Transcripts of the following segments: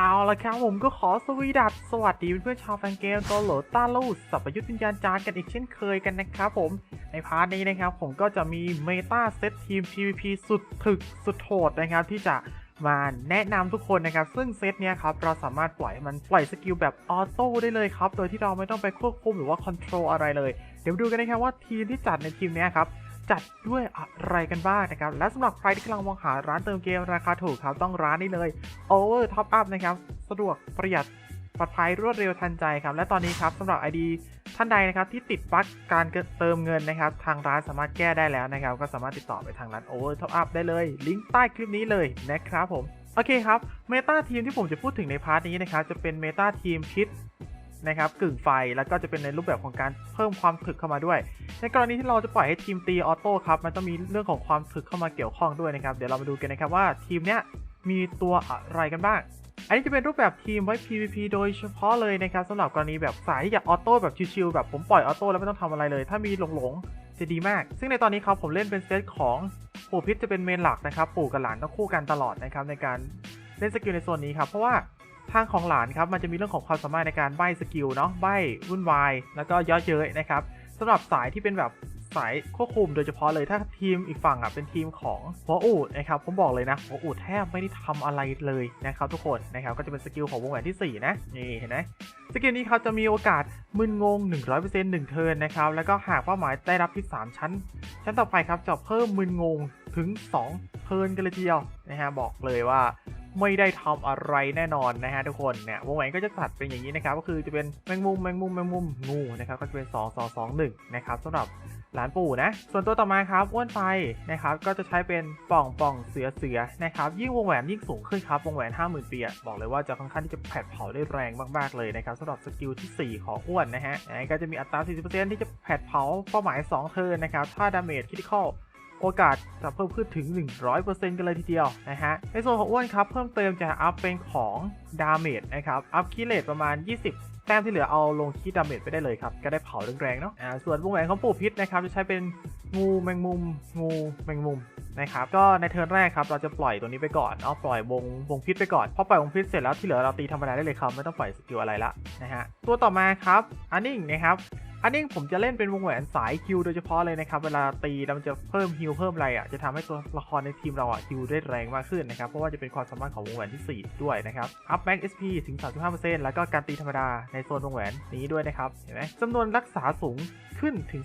เอาละครับผมก็ขอสวีดัสสวัสดีเพื่อนๆชาวแฟนเกมตัวโหลต้าลูสัพยุทธวิญญาณจาร์กันอีกเช่นเคยกันนะครับผมในพาร์ทนี้นะครับผมก็จะมีเมตาเซตทีม PVP สุดถึกสุดโหดนะครับที่จะมาแนะนำทุกคนนะครับ ซึ่งเซตเนี้ยครับเราสามารถปล่อยมันปล่อยสกิลแบบออโต้ได้เลยครับ โดยที่เราไม่ต้องไปควบคุมหรือว่าคอนโทรลอะไรเลย เดี๋ยวดูกันนะครับว่าทีมที่จัดในทีมเนี้ยครับ จัดด้วยอะไรกันบ้างนะครับ และสำหรับใครที่กำลังมองหาร้านเติมเกมราคาถูกครับต้องร้านนี้เลย Over Top Up นะครับ สะดวกประหยัดปลอดภัยรวดเร็วทันใจครับ และตอนนี้ครับสำหรับ ID ท่านใดนะครับที่ติดบั๊กการเติมเงินนะครับ ทางร้านสามารถแก้ได้แล้วนะครับ ก็สามารถติดต่อไปทางร้าน Over Top Up ได้เลย ลิงก์ใต้คลิปนี้เลยนะครับผมโอเคครับเมตาทีมที่ผมจะพูดถึงในพาร์ทนี้นะครับจะเป็นเมตาทีมพิษ นะครับกึ่งไฟแล้วก็จะเป็นในรูปแบบของการเพิ่มความถึกเข้ามาด้วย ในกรณีที่เราจะปล่อยให้ทีมตีออโต้ครับมันต้องมีเรื่องของความถึกเข้ามาเกี่ยวข้องด้วยนะครับเดี๋ยวเรามาดูกันนะครับว่าทีมเนี้ยมีตัวอะไรกันบ้าง อันนี้จะเป็นรูปแบบทีมไว้ PVP โดยเฉพาะเลยนะครับสำหรับกรณีแบบสายที่อยากออโต้แบบชิวๆแบบผมปล่อยออโต้แล้วไม่ต้องทำอะไรเลย ถ้ามีหลงๆจะดีมาก ซึ่งในตอนนี้ครับผมเล่นเป็นเซตของปู่พิษจะเป็นเมนหลักนะครับปู่กับหลานต้องคู่กันตลอดนะครับในการเล่นสกิลในโซนนี้ครับเพราะว่า ทางของหลานครับมันจะมีเรื่องของความสามารถในการใบสกิลเนาะใบวุ่นวายแล้วก็ย่อเย้ยนะครับสำหรับสายที่เป็นแบบสายควบคุมโดยเฉพาะเลยถ้าทีมอีกฝั่งอะเป็นทีมของหัวอูดนะครับผมบอกเลยนะหัวอูดแทบไม่ได้ทำอะไรเลยนะครับทุกคนนะครับก็จะเป็นสกิลของวงแหวนที่ 4 นะนี่เห็นไหมสกิลนี้ครับจะมีโอกาสมึนงง 100% 1 เทิร์นนะครับแล้วก็หากเป้าหมายได้รับพิษ3ชั้น ชั้นต่อไปครับจะเพิ่มมึนงงถึง 2 เทิร์นกันเลยทีเดียวนะฮะบอกเลยว่า ไม่ได้ทำอะไรแน่นอนนะฮะทุกคนเนี่ยวงแหวนก็จะตัดเป็นอย่างนี้นะครับก็คือจะเป็นแมงมุมแมงมุมแมงมุมงูนะครับก็จะเป็น 2 2 2 1นะครับสำหรับหลานปู่นะส่วนตัวต่อมาครับอ้วนไฟนะครับก็จะใช้เป็นป่องป่องเสือเสือนะครับยิ่งวงแหวนยิ่งสูงขึ้นครับวงแหวน 50,000ปีบอกเลยว่าจะค่อนข้างที่จะแผดเผาได้แรงมากๆเลยนะครับสำหรับสกิลที่ 4 ของอ้วนนะฮะนะก็จะมีอัตรา 40%ที่จะแผดเผาเป้าหมาย 2 เทิร์นนะครับถ้าดาเมจคริติคอล โอกาสจะเพิ่มขึ้นถึง 100%กันเลยทีเดียวนะฮะ ในส่วนของอ้วนครับ เพิ่มเติมจะอัพเป็นของดาเมจนะครับ อัพคีเลตประมาณ 20แต้มที่เหลือเอาลงคีดาเมจไปได้เลยครับ ก็ได้เผาแรงๆเนาะอ่าส่วนวงแหวนของปู่พิษนะครับ จะใช้เป็นงูแมงมุม งูแมงมุมนะครับ ก็ในเทิร์นแรกครับ เราจะปล่อยตัวนี้ไปก่อนเนาะปล่อยวงวงพิษไปก่อน พอปล่อยวงพิษเสร็จแล้วที่เหลือเราตีธรรมดาได้เลยครับ ไม่ต้องปล่อยสกิลอะไรละนะฮะ ตัวต่อมาครับอันนิ่งนะครับ อันนิ่งผมจะเล่นเป็นวงแหวนสายคิวโดยเฉพาะเลยนะครับ เวลาตีแล้วมันจะเพิ่มฮิลเพิ่มอะไรอะจะทำให้ตัวละครในทีมเราอะฮิลได้แรงมากขึ้นนะครับ เพราะว่าจะเป็นความสามารถของวงแหวนที่ 4 ด้วยนะครับอัพแม็ก SP ถึง 35%แล้วก็การตีธรรมดาในโซนวงแหวนนี้ด้วยนะครับเห็นไหมจำนวนรักษาสูงขึ้นถึง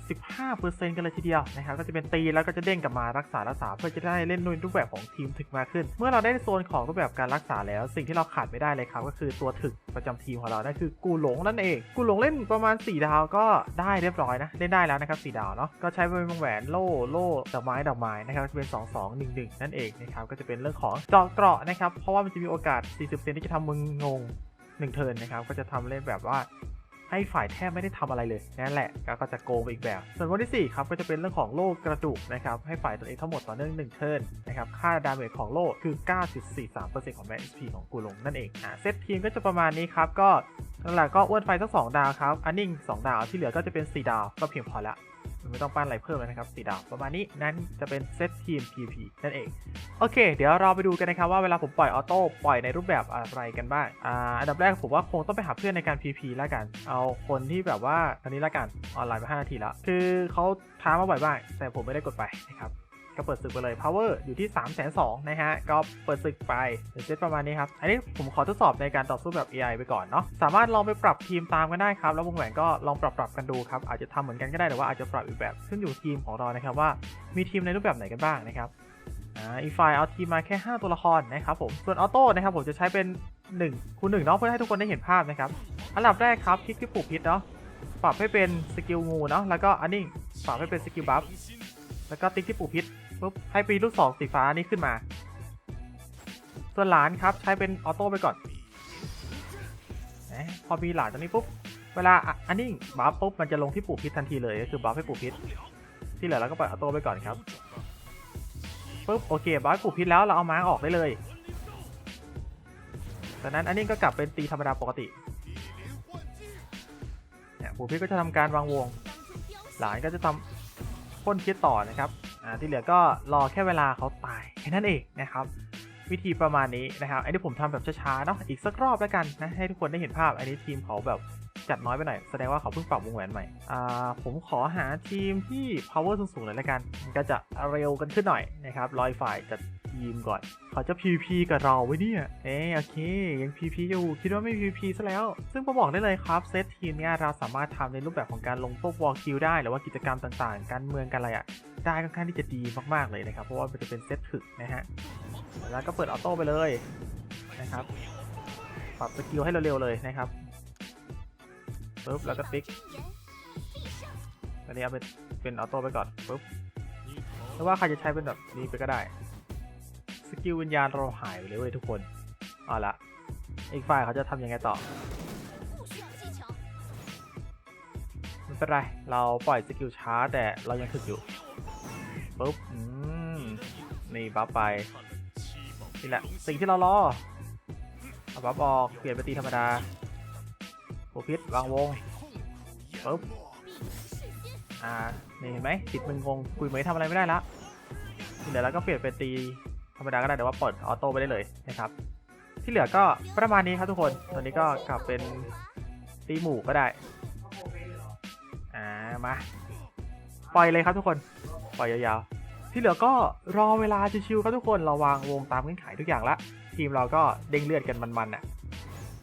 15%กันเลยทีเดียวนะครับก็จะเป็นตีแล้วก็จะเด้งกลับมารักษารักษาเพื่อจะได้เล่นในรูปแบบของทีมถึกมากขึ้น เมื่อเราได้โซนของรูปแบบการรักษาแล้ว สิ่งที่เราขาดไม่ได้เลยครับก็คือตัวถึกประจำทีมของเรานั่นคือกูหลงนั่นเอง กูหลงเล่นประมาณ 4 ดาวก็ได้เรียบร้อยนะเล่นได้แล้วนะครับ4ดาวเนาะก็ใช้เป็นวงแหวนโล่โล่ดอกไม้ดอกไม้นะครับจะเป็น 2 2 1 1 นั่นเองนะครับก็จะเป็นเรื่องของเจาะเกราะนะครับเพราะว่ามันจะมีโอกาส 40%ที่จะทำมึงงง1เทิร์นนะครับก็จะทำเล่นแบบว่า ให้ฝ่ายแทบไม่ได้ทำอะไรเลยนั่นแหละก็จะโกงไปอีกแบบ ส่วนวันที่ 4 ครับก็จะเป็นเรื่องของโล่กระดูกนะครับให้ฝ่ายตัวเองทั้งหมดต่อเนื่อง1เทิร์นนะครับค่าดาเมจของโล่คือ 9.43%ของแม XP ของกูลงนั่นเองอ่าเซตทีมก็จะประมาณนี้ครับก็นั่นแหละก็อ้วนไฟทั้ง2ดาวครับอันนิ่ง2ดาวที่เหลือก็จะเป็น 4 ดาวก็เพียงพอละ ไม่ต้องปั้นอะไรเพิ่มแล้วนะครับสีดาวประมาณนี้นั่นจะเป็นเซตทีม PP นั่นเอง โอเค เดี๋ยวเราไปดูกันนะครับว่าเวลาผมปล่อยออโต้ปล่อยในรูปแบบอะไรกันบ้างอ่าอันดับแรกผมว่าคงต้องไปหาเพื่อนในการ PP แล้วกัน เอาคนที่แบบว่าอันนี้แล้วกันออนไลน์ไป5นาทีแล้วคือเขาท้ามาบ่อยบ้างแต่ผมไม่ได้กดไปนะครับ ก็เปิดศึกไปเลย power อยู่ที่ 3 2 0 0 0นะฮะ ก็เปิดศึกไปเดี๋ยวเซตประมาณนี้ครับ อันนี้ผมขอทดสอบในการต่อสู้แบบ AI ไปก่อนเนาะ สามารถลองไปปรับทีมตามกันได้ครับ แล้ววงแหวนก็ลองปรับปรับกันดูครับ อาจจะทำเหมือนกันก็ได้ แต่ว่าอาจจะปรับอีกแบบ ขึ้นอยู่ทีมของเรานะครับว่า มีทีมในรูปแบบไหนกันบ้างนะครับอ่าอีกฝ่ายเอาทีมมาแค่ 5 ตัวละครนะครับผม ส่วนออโต้นะครับผมจะใช้เป็น1คูณ1เนาะเพื่อให้ทุกคนได้เห็นภาพนะครับ อันดับแรกครับคลิกที่ปลูกพิษเนาะ ปรับให้เป็นสกิลงูเนาะ แล้วก็อันนิ่งปรับให้เป็นสกิลบัฟ แล้วก็ติ๊กที่ปลูกพิษปุ๊บให้ปีลูกศรสีฟ้านี่ขึ้นมา ส่วนหลานครับใช้เป็นออโต้ไปก่อนพอมีหลานตรงนี้ปุ๊บเวลาอ,อันนิ่งบัฟปุ๊บมันจะลงที่ปลูกพิษทันทีเลยก็คือบัฟให้ปลูกพิษที่เหลือเราก็ปล่อยออโต้ไปก่อนครับปุ๊บโอเคบอสปลูกพิษแล้วเราเอาม้าออกได้เลยจากนั้นอันนี้ก็กลับเป็นตีธรรมดาปกติเนี่ยปลูกพิษก็จะทำการวางวง หลานก็จะทำ พ่นพิษต่อนะครับอ่าที่เหลือก็รอแค่เวลาเขาตายแค่นั้นเองนะครับวิธีประมาณนี้นะครับอันนี้ผมทำแบบช้าๆเนาะอีกสักรอบแล้วกันนะให้ทุกคนได้เห็นภาพอันนี้ทีมเขาแบบจัดน้อยไปหน่อยแสดงว่าเขาเพิ่งปรับวงแหวนใหม่อ่าผมขอหาทีมที่ power สูงๆเลยแล้วกัน ก็จะเร็วกันขึ้นหน่อยนะครับรอยฝ่ายจะ ทีมก่อน เขาจะ PVP กับเราไว้เนี่ย เอ๊โอเค ยัง PVP อยู่คิดว่าไม่ PVP ซะแล้ว ซึ่งผมบอกได้เลยครับเซตทีมเนี่ยเราสามารถทำในรูปแบบของการลงพวกวอลคิวได้หรือว่ากิจกรรมต่างๆ การเมืองกันอะไรอะได้ค่อนข้างที่จะดีมากๆเลยนะครับเพราะว่ามันจะเป็นเซตถึกนะฮะแล้วก็เปิดออโต้ไปเลยนะครับปรับสกิลให้เร็วๆเลยนะครับปุ๊บแล้วก็ติ๊กอันนี้เอาเป็นเป็นออโต้ไปก่อนปุ๊บหรือว่าใครจะใช้เป็นแบบนี้ไปก็ได้ กิลวิญญาณเราหายไปเลยเว้ยทุกคน เอาละอีกฝ่ายเขาจะทำยังไงต่อไม่เป็นไร เราปล่อยสกิลช้าแต่เรายังถึกอยู่ปุ๊บอืมนี่บัฟไปนี่แหละสิ่งที่เรารอเอาบัฟออกเปลี่ยนไปตีธรรมดาโอพิษวางวงปุ๊บอ่านี่เห็นไหมติดมึงงงคุยเหมยทำอะไรไม่ได้ละเหลือแล้วก็เปลี่ยนเป็นตี ธรรมดาก็ได้แต่ว่าปิดออโต้ไปได้เลยนะครับ ที่เหลือก็ประมาณนี้ครับทุกคน ตอนนี้ก็กลับเป็นตีหมู่ก็ได้อ่ามาปล่อยเลยครับทุกคนปล่อยยาวๆ ที่เหลือก็รอเวลาชิวๆครับทุกคนเราวางวงตามเงื่อนไขทุกอย่างละ ทีมเราก็เด้งเลือดกันมันๆอะ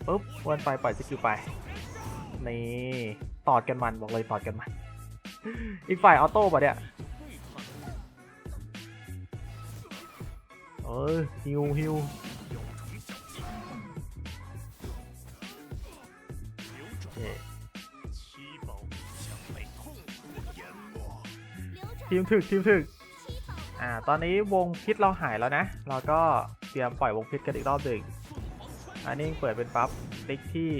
ปุ๊บวนไปปล่อยสกิลไปนี่ตอดกันมันบอกเลยตอดกันมัน อีกฝ่ายออโต้ป่ะเนี่ย เออฮิวฮิวโอเคทีมถึกทีมถึกอ่าตอนนี้วงพิษเราหายแล้วนะ เราก็เตรียมปล่อยวงพิษกันอีกรอบหนึ่งอันนี้เปิดเป็นปั๊บติ๊กที่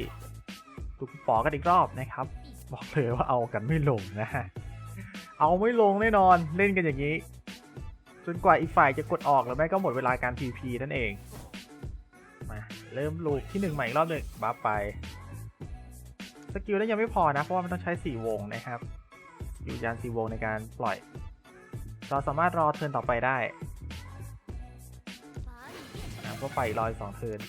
ตุกปอกันอีกรอบนะครับ บอกเลยว่าเอากันไม่ลงนะฮะเอาไม่ลงแน่นอนเล่นกันอย่างนี้ จนกว่าอีกฝ่ายจะกดออกหรือไม่ก็หมดเวลาการ PVP นั่นเอง มา เริ่มลูกที่หนึ่งใหม่อีกรอบหนึ่งบัฟไป สกิลนั้นยังไม่พอนะ เพราะว่ามันต้องใช้ 4 วงนะครับ อยู่ยาน 4 วงในการปล่อย เราสามารถรอเทิร์นต่อไปได้ก็ไปรอยสองเทิร์น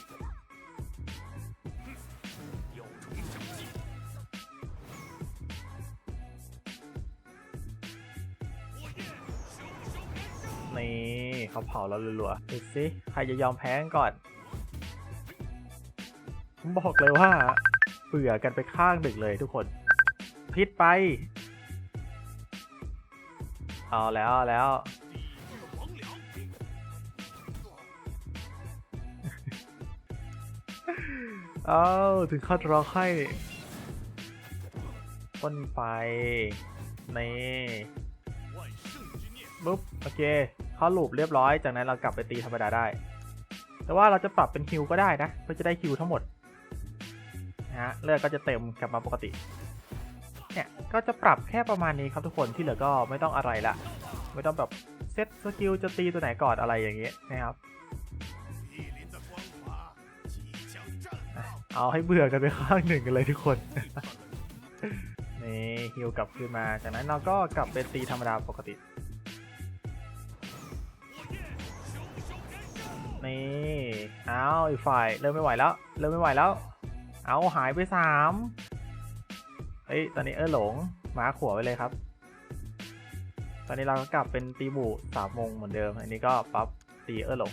เขาเผาเรารัวๆดูสิใครจะยอมแพ้กันก่อนผมบอกเลยว่าเบื่อกันไปข้างหนึ่งเลยทุกคน พิษไป เอาแล้วเอาแล้ว เอาถึงขั้นร้องไห้พ่นไป นี่ปุ๊บโอเค เขาลูปเรียบร้อยจากนั้นเรากลับไปตีธรรมดาได้ แต่ว่าเราจะปรับเป็นฮิวก็ได้นะเพื่อจะได้ฮิวทั้งหมดนะฮะเลือดก็จะเต็มกลับมาปกติเนี่ยก็จะปรับแค่ประมาณนี้ครับทุกคนที่เหลือก็ไม่ต้องอะไรละไม่ต้องแบบเซตสกิลจะตีตัวไหนก่อนอะไรอย่างเงี้ยนะครับเอาให้เบื่อกันไปข้างหนึ่งกันเลยทุกคน นี่ฮิวกลับคืนมา จากนั้นเราก็กลับเป็นตีธรรมดาปกติ นี่เอาอีกฝ่ายเริ่มไม่ไหวแล้ว เริ่มไม่ไหวแล้ว เอาหายไปสามเฮ้ยตอนนี้เออหลงมาขัวไปเลยครับ ตอนนี้เราก็กลับเป็นตีหมู่สามโมงเหมือนเดิม อันนี้ก็ปั๊บตีเออหลง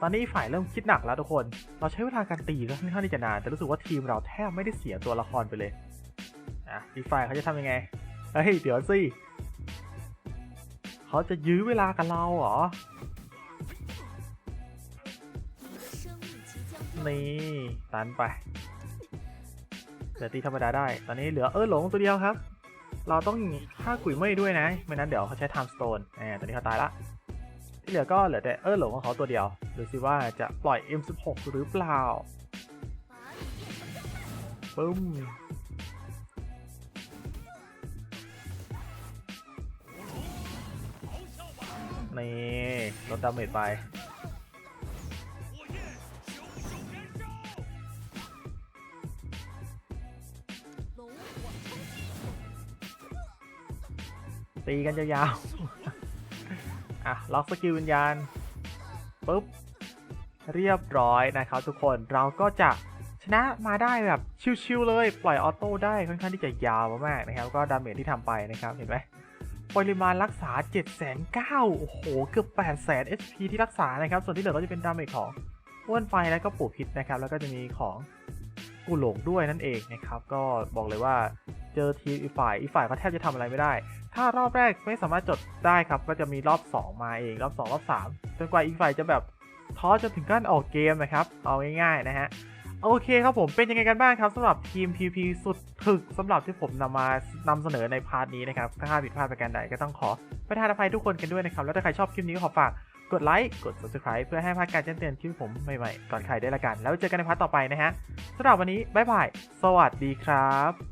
ตอนนี้ฝ่ายเริ่มคิดหนักแล้วทุกคน เราใช้เวลาการตีก็ค่อนข้างที่จะนานแต่รู้สึกว่าทีมเราแทบไม่ได้เสียตัวละครไปเลยอะอีกฝ่ายเขาจะทำยังไงเฮ้ยเดี๋ยวสิเขาจะยื้อเวลากับเราเหรอ นี่ตันไปเหลือตีธรรมดาได้ ตอนนี้เหลือเออหลงตัวเดียวครับ เราต้องฆ่ากุยเมยด้วยนะ ไม่นั้นเดี๋ยวเขาใช้ time stone แหมตอนนี้เขาตายละ ที่เหลือก็เหลือแต่เออหลงของเขาตัวเดียว ดูสิว่าจะปล่อย M16 หรือเปล่าปึ้มนี่ลดดาเมจไป ตีกันยาวๆ อะ ล็อกสกิลวิญญาณปุ๊บ เรียบร้อยนะครับทุกคนเราก็จะชนะมาได้แบบชิวๆเลย ปล่อยออโต้ได้ค่อนข้างที่จะยาวมากๆนะครับ ก็ดาเมจที่ทำไปนะครับเห็นไหมปริมาณรักษา 7 9 0 0 0โอ้โห เกือบ 8 0 0 0 0 HP ที่รักษานะครับ ส่วนที่เหลือก็จะเป็นดาเมจของอ้วนไฟแล้วก็ปูพิษนะครับ แล้วก็จะมีของกูหลงด้วยนั่นเองนะครับ ก็บอกเลยว่า เจอทีมอีกฝ่ายอีกฝ่ายก็แทบจะทำอะไรไม่ได้ ถ้ารอบแรกไม่สามารถจดได้ครับ ก็จะมีรอบ 2 มาเองรอบ 2 รอบ 3 จนกว่าอีกฝ่ายจะแบบท้อจนถึงขั้นออกเกมนะครับ เอาง่ายๆนะฮะโอเคครับผมเป็นยังไงกันบ้างครับสำหรับทีม PP สุดถึกสำหรับที่ผมนำมานำเสนอในพาร์ทนี้นะครับ ถ้าผิดพลาดประการใดก็ต้องขอประทานอภัยทุกคนกันด้วยนะครับ แล้วถ้าใครชอบคลิปนี้ก็ขอฝากกดไลค์กด subscribe เพื่อให้พลาดการแจ้งเตือนคลิปผมใหม่ๆก่อนใครได้ละกัน แล้วเจอกันในพาร์ทต่อไปนะฮะสำหรับวันนี้บ๊ายบายสวัสดีครับ